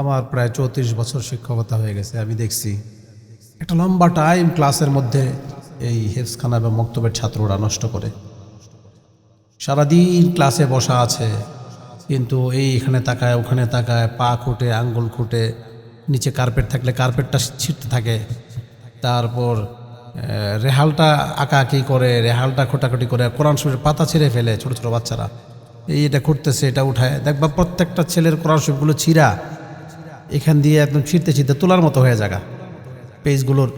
আমার প্রায় চৌত্রিশ বছর শিক্ষকতা হয়ে গেছে, আমি দেখছি। একটা লম্বা টাইম ক্লাসের মধ্যে এই হেফসখানা এবং মক্তবের ছাত্ররা নষ্ট করে। সারাদিন ক্লাসে বসা আছে, কিন্তু এই এখানে তাকায়, ওখানে তাকায়, পা খুঁটে, আঙ্গুল খুঁটে, নিচে কার্পেট থাকলে কার্পেটটা ছিটতে থাকে। তারপর রেহালটা আঁকাআঁকি করে, রেহালটা খোটাখুটি করে, কোরআন শরীফের পাতা ছিঁড়ে ফেলে ছোট ছোট বাচ্চারা। এই এটা করতেছে এটা উঠায়। দেখবা প্রত্যেকটা ছেলের কোরআন শরীফগুলো ছিঁড়া। এখান দিয়ে একদম ছিঁড়তে ছিঁড়তে তোলার মতো হয়ে জায়গা পেজগুলোর,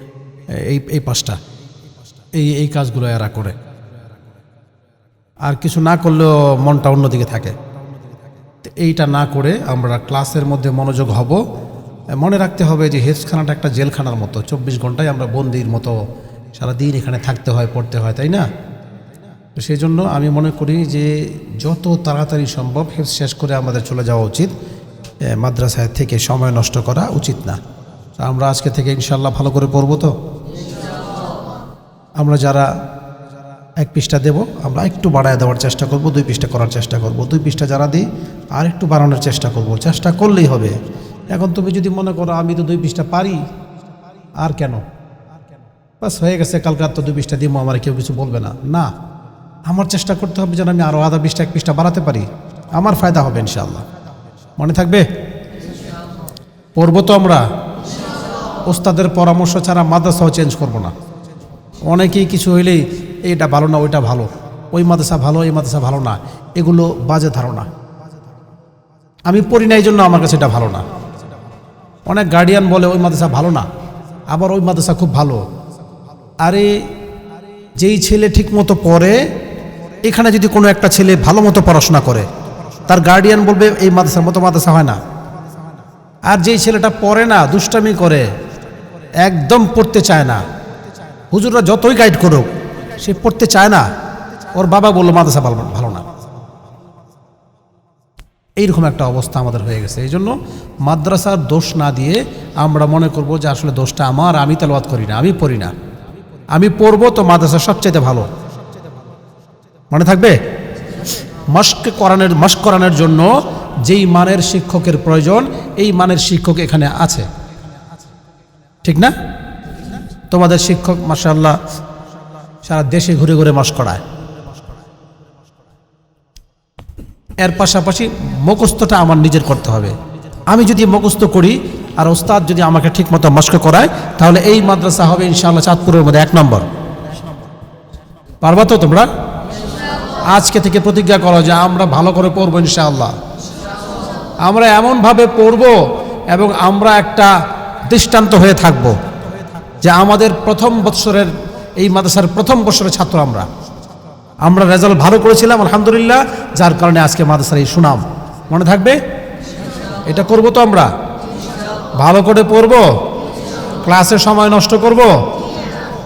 এই এই পাশটা, এই এই কাজগুলো এরা করে। আর কিছু না করলেও মনটা অন্যদিকে থাকে। তো এইটা না করে আমরা ক্লাসের মধ্যে মনোযোগ হব। মনে রাখতে হবে যে হেফসখানাটা একটা জেলখানার মতো। চব্বিশ ঘন্টায় আমরা বন্দির মতো সারাদিন এখানে থাকতে হয়, পড়তে হয়, তাই না? তো সেই জন্য আমি মনে করি যে যত তাড়াতাড়ি সম্ভব হেফস শেষ করে আমাদের চলে যাওয়া উচিত। মাদ্রাসায় থেকে সময় নষ্ট করা উচিত না। আমরা আজকে থেকে ইনশাল্লাহ ভালো করে পড়ব তো? আমরা যারা এক পৃষ্ঠা দেব, আমরা একটু বাড়ায় দেওয়ার চেষ্টা করব, দুই পৃষ্ঠা করার চেষ্টা করব। দুই পৃষ্ঠা যারা দিই, আর একটু বাড়ানোর চেষ্টা করব। চেষ্টা করলেই হবে। এখন তুমি যদি মনে করো আমি তো দুই পৃষ্ঠা পারি, আর কেন? বাস, হয়ে গেছে, কালকে আর তো দুই পৃষ্ঠা দিব আমার কেউ কিছু বলবে না। না, আমার চেষ্টা করতে হবে যেন আমি আরও আধা পৃষ্ঠা, এক পৃষ্ঠা বাড়াতে পারি। আমার ফায়দা হবে ইনশাআল্লাহ। মনে থাকবে? পড়ব তো আমরা। ওস্তাদের পরামর্শ ছাড়া মাদ্রাসাও চেঞ্জ করব না। অনেকেই কিছু হইলেই এইটা ভালো না, ওইটা ভালো। ওই মাদ্রাসা ভালো, এই মাদ্রাসা ভালো না। এগুলো বাজে ধারণা। আমি পড়ি না এই জন্য আমার কাছে এটা ভালো না। অনেক গার্ডিয়ান বলে ওই মাদ্রাসা ভালো না। আবার ওই মাদ্রাসা খুব ভালো। আরে, যেই ছেলে ঠিক মতো পড়ে, এখানে যদি কোনো একটা ছেলে ভালো মতো পড়াশোনা করে তার গার্ডিয়ান বলবে, এই মাদ্রাসার মতো মাদ্রাসা হয় না। আর যেই ছেলেটা পড়ে না, দুষ্টামি করে, একদম পড়তে চায় না। হুজুররা যতই গাইড করুক, সে পড়তে চায় না। ওর বাবা বলল, মাদ্রাসা ভালো ভালো না। এইরকম একটা অবস্থা আমাদের হয়ে গেছে। এই জন্য মাদ্রাসার দোষ না দিয়ে আমরা মনে করব যে, আসলে দোষটা আমার, আমি তেলবাদ করি না, আমি পড়ি না। আমি পড়ব তো মাদ্রাসা সবচাইতে ভালো। মনে থাকবে? মস্ক করানোর মস্ক করানোর জন্য যেই মানের শিক্ষকের প্রয়োজন, এই মানের শিক্ষক এখানে আছে। ঠিক না? তোমাদের শিক্ষক মাসাল্লাহ সারা দেশে ঘুরে ঘুরে মাস করায়। এর পাশাপাশি মুখস্থটা আমার নিজের করতে হবে। আমি যদি মুখস্থ করি আর ওস্তাদ যদি আমাকে ঠিক মতো মস্ক করায়, তাহলে এই মাদ্রাসা হবে ইনশাআল্লাহ চাঁদপুরের মধ্যে এক নম্বর। পারবা তো তোমরা? আজকে থেকে প্রতিজ্ঞা করো যে আমরা ভালো করে পড়ব ইনশাআল্লাহ। আমরা এমনভাবে পড়ব এবং আমরা একটা দৃষ্টান্ত হয়ে থাকব যে আমাদের প্রথম বৎসরের এই মাদ্রাসার প্রথম বৎসরের ছাত্র আমরা। আমরা রেজাল্ট ভালো করেছিলাম, আলহামদুলিল্লাহ, যার কারণে আজকে মাদ্রাসার এই সুনাম। মনে থাকবে? এটা করব তো আমরা। ভালো করে পড়ব। ক্লাসে সময় নষ্ট করব।